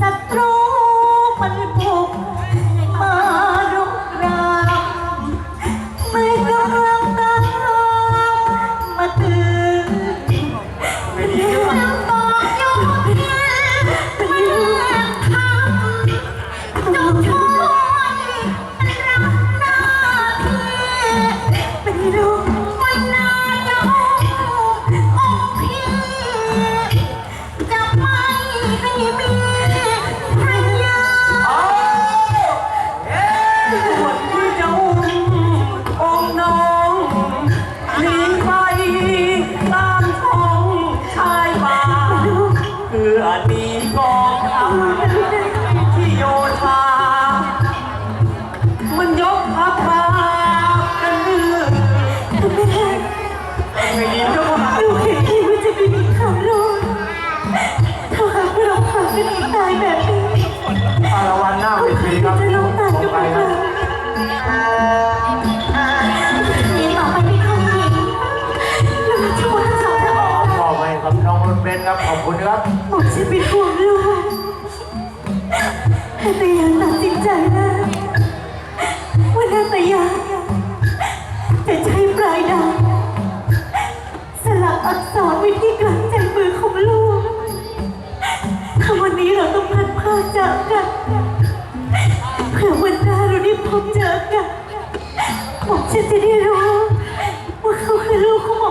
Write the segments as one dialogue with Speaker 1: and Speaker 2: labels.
Speaker 1: ศัตรูมันผล่ ฉันเป็นห่วงลูกแต่ตะยางตัดสินใจแล้วว่านาตะยางจะใช้ปลายดาวสลักอักษรไว้ที่กลางใจมือของลูกถ้าวันนี้เราต้องพัดพลาดจากกันเพื่อวันหน้าเราได้พบเจอกันผมฉันจะได้รู้ว่าเขาคือลูกของ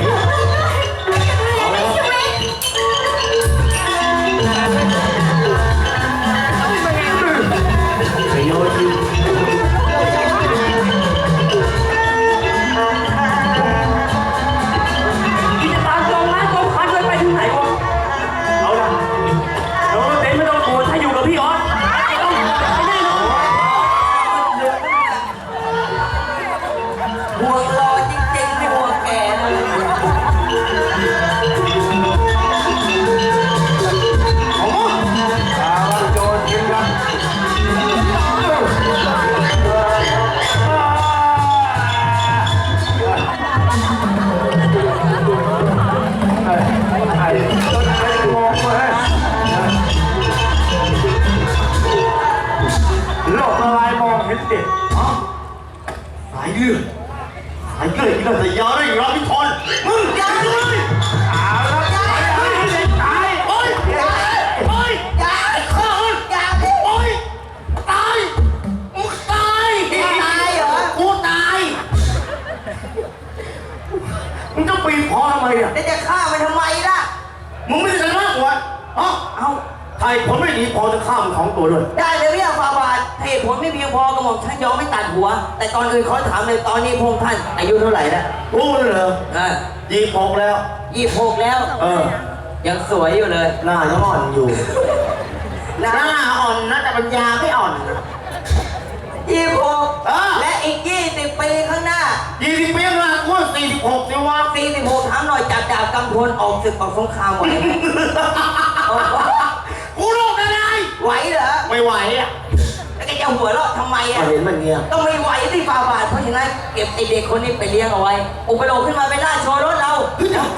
Speaker 1: Yeah. กูอะ
Speaker 2: ฮะเอาไทยผลไม่ดีพอจะฆ่ามึงของตัวด้วย
Speaker 3: ได้เลยพี่อาฟาบาทเหตุผลไม่เพียงพอกระหม่อมท่านยอมไม่ตัดหัว แต่ตอนอื่นขอถามเลยตอนนี้พงษ์ท่าน อายุเท่าไหร่แล้ว
Speaker 2: รู้เลยเหรอ
Speaker 3: อ่า
Speaker 2: ยี่หกแล้ว
Speaker 3: ยี่หกแล้ว
Speaker 2: เออ
Speaker 3: ยังสวยอยู่เลย
Speaker 2: หน้ายังอ่อนอยู่
Speaker 3: นะ
Speaker 2: หน้าอ่อนนะแต่ปัญญาไม่อ่อน
Speaker 3: ยี่หก
Speaker 2: เออ
Speaker 3: และอีกยี่สิบปีข้างหน้า
Speaker 2: ยี่สิบปีข้างหน้ากูสี่สิบหกสิวะ
Speaker 3: สี่สิบหกถามหน่อยจับดาบกำพลออกศึกออกสงครามไหวไหมเออ
Speaker 2: กูโลกอะไร
Speaker 3: ไหวเหรอ
Speaker 2: ไม่ไหวอะ
Speaker 3: แล้วแกจะหัวเราะทำไมอะ
Speaker 2: เห็นมันเงี้ย
Speaker 3: ต้องไม่ไหวที่ฟาบาท เพราะฉะนั้นเก็บไอเด็กคนนี้ไปเลี้ยงเอาไว้ อุปโลกขึ้นมาเป็นราชโชรสเรา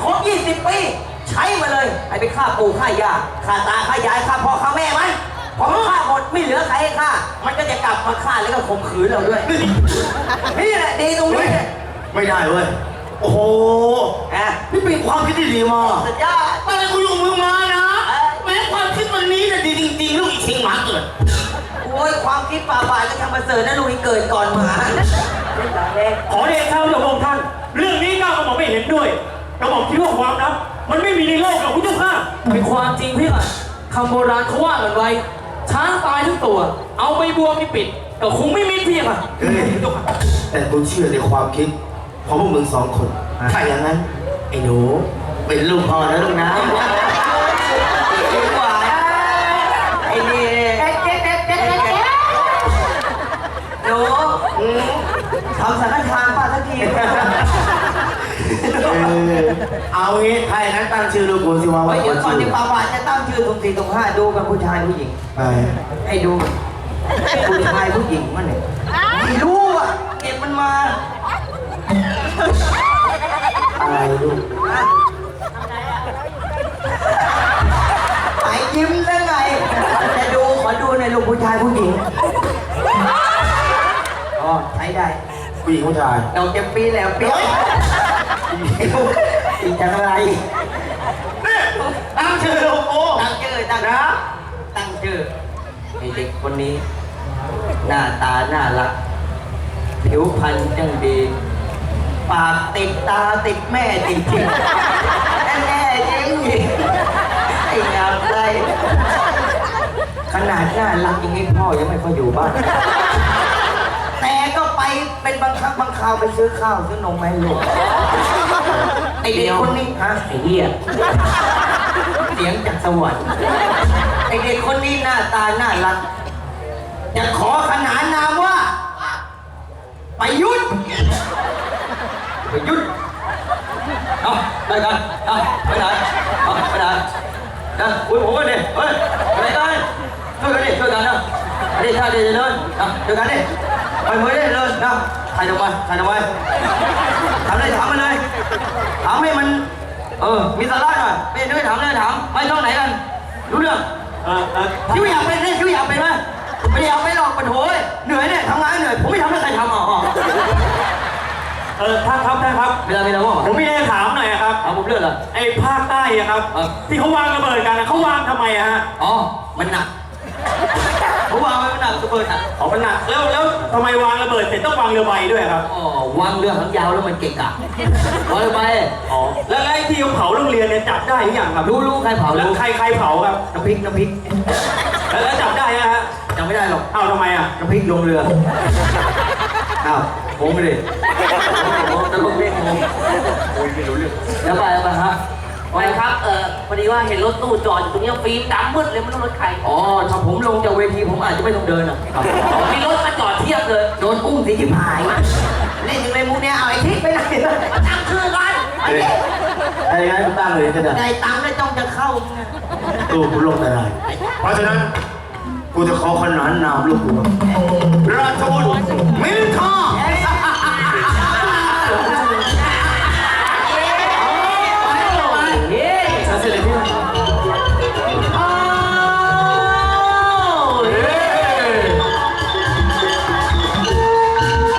Speaker 3: ครบ20ปี ใช้มาเลยให้ไปฆ่าปู่ฆ่าย่าฆ่าตาฆ่ายายฆ่าพ่อฆ่าแม่มันพอมันฆ่าหมดไม่เหลือใครให้ฆ่า มันก็จะกลับมาฆ่าแล้วก็ข่มขืนเราด้วย นี่แหละดีตรง
Speaker 2: เฮ้
Speaker 3: นี้
Speaker 2: ยไม่ได้เว้ย โอ้โห
Speaker 3: อะ
Speaker 2: นี่เป็นความคิดที่ดีมาก
Speaker 3: สุดยอด
Speaker 2: ตั้งแต่กูอยู่เมืองมาน
Speaker 3: ยความคิดฟาบาทก็ทำมาเสริฐนะลูกนี่เกิดก่อนหมาเล็ก
Speaker 4: ขอเดชะพระองค์ท่าน เรื่องนี้ก้าวกระหม่อมไม่เห็นด้วยกระหม่อมคิดว่าความลับมันไม่มีในโลกหรอกคุณเจ้าข้า
Speaker 5: เป็นความจริงพี่อะคำโบราณเขาว่ากันไว้ ช้างตายทั้งตัว เอาใบบัวไปปิดก็คงไม่มิดพี่อะ
Speaker 2: เฮ้ยแต่กูเชื่อในความคิดของพวกมึงสองคน ถ้าอย่างนั้น ไอ้หนูเป็นลูกพ่อแล้วลูกนะ
Speaker 3: ดีกว่าไอ้นี่หนูอืม ทำสังฆทานป้าสักที
Speaker 2: เออเอางี้ถ้าอย่างนั้นตั้งชื่อลูกกูสิว่า
Speaker 3: ไว้
Speaker 2: ว่า
Speaker 3: เดี๋ยวก่อน
Speaker 2: ชื่
Speaker 3: ที่
Speaker 2: อ
Speaker 3: ปาบาทจะตั้งชื่อตรงสี่ตรงห้าดูกันผู้ชายผู้หญิง
Speaker 2: ไป
Speaker 3: ให้ดูผู้ชายผู้หญิงมันเนี่ยไม่รู้อะเก็บมันมา
Speaker 2: อะไรลูก
Speaker 3: ไอ้ยิ้มได้ไงจะดูขอดูในอยลูกผู้ชายผู้หญิงอ๋อใช้ได้
Speaker 2: ผู้หญิงผู้ชาย
Speaker 3: เราจะปีแล้วปีอีกจังไร
Speaker 2: ตั้งชื่อลูกกู
Speaker 3: ตั้งชื่อตั้งนะตั้งชื่อไอ้เด็กคนนี้ หน้าตาน่ารักผิวพรรณจังดี ปากติดตาติดแม่จริงๆแน่จริงๆไอ้งามใจขนาดน่ารักอย่างนี้พ่อยังไม่ค่อยอยู่บ้าน แต่ก็ไป เป็นบางครั้งบางคราวไปซื้อข้าวซื้อนมมาให้ลูกไอเด็กคนนี้ฮะไอ้เหี้ยเสียงจากสวรรค์ไอเด็กคนนี้หน้าตาน่ารักจะขอขนานนามว่าประยุทธ์ประยุทธ์เอาไปกันเอาไปไหนเอาไปไหนนะคุยผมกันดิเฮ้ยไปไหนกันช่วยกันดิช่วยกันนะอันนี้ท่าเดินเดินนะช่วยกันดิ ไปมือดิเดินนะถ่ายลงไปถ่ายลงไปถามเลยถามมาเลยถามให้มัน เออ มีสาระหน่อยไม่ได้ถามเลยถามไปช่องไหนกัน รู้เรื่อง
Speaker 4: เออเออ
Speaker 3: คิวอยากเป็นเนี่ยคิวอยากเป็นไหมไม่อยากเป็นหรอกปะโถยเหนื่อยเนี่ยทำงานเหนื่อย ผมไม่ทำให้ใครทำอะอ๋อ
Speaker 4: เออท่านครับท่านครับ
Speaker 3: เวลาเวลาว่าง
Speaker 4: ผมมีอะไรจะถามหน่อยอะครับ
Speaker 3: ถามผมเรื่องอะไร
Speaker 4: ไอ้ภาคใต้อะครับ
Speaker 3: เออ
Speaker 4: ที่เขาวางระเบิดกันอะเขาวางทำไมอะฮะ
Speaker 3: อ๋อ มันหนัก ผมวางไว้มันหนักระเบิดหนัก
Speaker 4: อ๋อมันหนักแล้วแล้วทำไมวางระเบิดเสร็จต้องวางเรือใบด้วยครับ
Speaker 3: อ๋อวางเรือหางยาวแล้วมันเก่งกะวางเรือไป
Speaker 4: อ๋อแล้วแล้วไอ้ที่เขาเผาโรงเรียนเนี่ยจับได้หรือยังครับ
Speaker 3: รู้รู้ใครเผา
Speaker 4: แล้ว
Speaker 3: รู้
Speaker 4: ใครใครเผาครับ
Speaker 3: น้ำพริกน้ำพริก
Speaker 4: แล้วแล้วจับได้นะฮะ
Speaker 3: จำไม่ได้หรอก
Speaker 4: เอ้าทำไมอะ
Speaker 3: น้ำพริกลงเรืออ้าวผมไปดิผมจะลงเล่นผมแล้วไปแล้วไปฮะ
Speaker 5: ไปครับเออพอดีว่าเห็นรถตู้จอดอยู่ตรงนี้ฟิล์มดำมืดเลยไม่รู้รถใคร
Speaker 3: อ๋อถ้าผมลงจากเวทีผมอาจจะไม่ต้องเดินอะ
Speaker 5: มีรถมาจอดเทียบเลย
Speaker 3: โดนอุ้มสิที่ผายเล่นยังไงมุกเนี้ยเอาไอ้ทิศไปไหน
Speaker 5: มาตั้งชื่อกัน
Speaker 2: เฮ้ยถ้าอย่างนั้นกูตั้งเลยก็ได้
Speaker 3: ได้ตังค์แล้วจ้องจะเข้า
Speaker 2: ตู้กูลงแต่ไหนเพราะฉะนั้นกูจะขอขนานนามลูกกูว่ารา